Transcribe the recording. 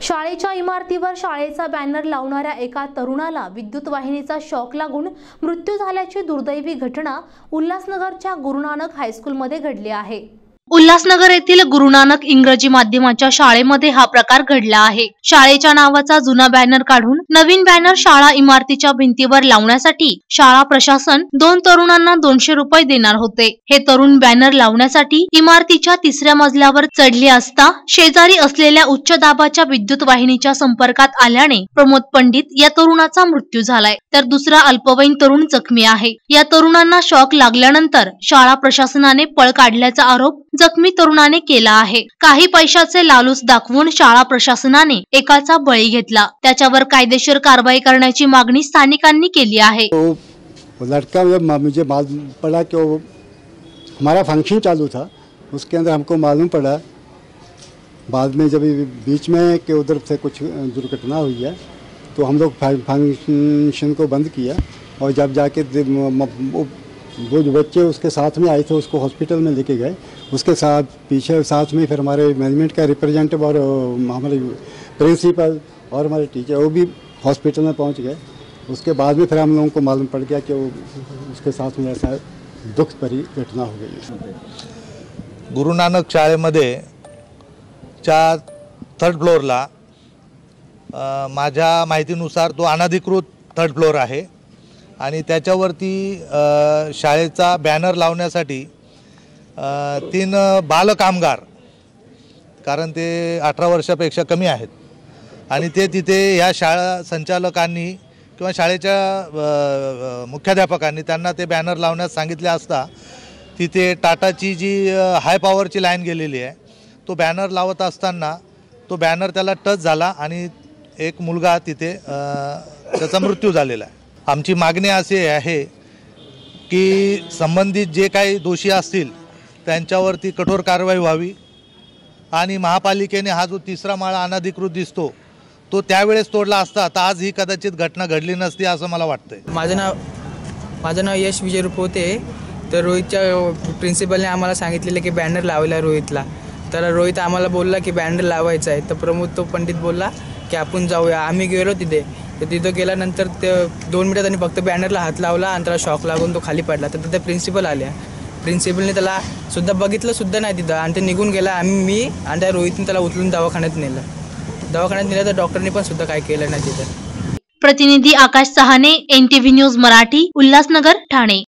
शाळेच्या इमारतीवर शाळेचा बॅनर लावणाऱ्या एका तरुणाला विद्युत वाहिनीचा शॉक लागून मृत्यू झाल्याची दुर्दैवी घटना उल्हासनगरच्या गुरुनानक हायस्कूलमध्ये घडली आहे. उल्हासनगर येथील गुरुनानक इंग्रजी माध्यमाच्या शाळेमध्ये हा प्रकार घडला आहे. शाळेच्या नावाचा जुना बॅनर काढून नवीन बॅनर शाळा इमारतीच्या भिंतीवर लावण्यासाठी शाळा प्रशासन दोन तरुणांना दोनशे रुपये देणार होते. हे तरुण बॅनर लावण्यासाठी इमारतीच्या तिसऱ्या मजल्यावर चढले असता शेजारी असलेल्या उच्च दाबाच्या विद्युत वाहिनीच्या संपर्कात आल्याने प्रमोद पंडित या तरुणाचा मृत्यू झालाय. तर दुसरा अल्पवयीन तरुण जखमी आहे. या तरुणांना शॉक लागल्यानंतर शाळा प्रशासनाने पळ काढल्याचा आरोप जखमी तरुणाने केला आहे. काही पैशाचे लालूच दाखवून शाळा प्रशासनाने एकाचा बळी घेतला. त्याच्यावर कायदेशीर कारवाई करण्याची मागणी स्थानिकांनी केली आहे. तो लड़का मुझे मालूम पड़ा कि वो हमारा फ़ंक्शन चालू था, उसके अंदर हमको मालूम पड़ा, बाद में जब बीच में कि उधर से कुछ दुर्घटना हुई है तो हम लोग फ़ंक्शन को बंद किया और जब जाके वो जो बच्चे उसके साथ में आए थे उसको हॉस्पिटल में लेके गए। उसके साथ पीछे साथ में फिर हमारे मैनेजमेंट का रिप्रेजेंटेटिव और हमारे प्रिंसिपल और हमारे टीचर वो भी हॉस्पिटल में पहुँच गए। उसके बाद में फिर हम लोगों को मालूम पड़ गया कि वो उसके साथ में ऐसा दुख भरी घटना हो गई गुरु नानक शाळेमध्ये च्या थर्ड फ्लोअरला अ, माझ्या माहितीनुसार तो अनधिकृत थर्ड फ्लोअर आहे. आणि त्याच्यावरती शाळेचा बॅनर लावण्यासाठी तीन बालकामगार कारण ते अठरा वर्षापेक्षा कमी आहेत. आणि ते तिथे ह्या शाळा संचालकांनी किंवा शाळेच्या मुख्याध्यापकांनी त्यांना ते बॅनर लावण्यास सांगितले असता तिथे टाटाची जी हाय पॉवरची लाईन गेलेली आहे तो बॅनर लावत असताना तो बॅनर त्याला टच झाला आणि एक मुलगा तिथे त्याचा मृत्यू झालेला आहे. आमची मागणी अशी आहे की संबंधित जे काही दोषी असतील त्यांच्यावरती कठोर कारवाई व्हावी. आणि महापालिकेने हा जो तिसरा माळा अनधिकृत दिसतो तो त्यावेळेस तोडला असता तर आज ही कदाचित घटना घडली नसती असं मला वाटतंय. माझं नाव माझं नाव यश विजय रुपवते तर रोहितच्या प्रिन्सिपलने आम्हाला सांगितलेलं की बॅनर लावायला रोहितला. तर रोहित आम्हाला बोलला की बॅनर लावायचा आहे. तर प्रमोद तो पंडित बोलला की आपण जाऊया. आम्ही गेलो तिथे. तर तिथं गेल्यानंतर ते दोन मिनिटात त्यांनी फक्त बॅनरला हात लावला आणि त्याला शॉक लागून तो खाली पडला. तर तिथे प्रिन्सिपल आल्या. प्रिन्सिपलने त्याला सुद्धा बघितलं सुद्धा नाही तिथं आणि ते निघून गेला आम्ही मी आणि त्या रोहितने त्याला उचलून दवाखान्यात नेलं. दवाखान्यात नेलं तर डॉक्टरने पण सुद्धा काय केलं नाही तिथं. प्रतिनिधी आकाश सहाने एनटीव्ही न्यूज मराठी उल्हासनगर ठाणे.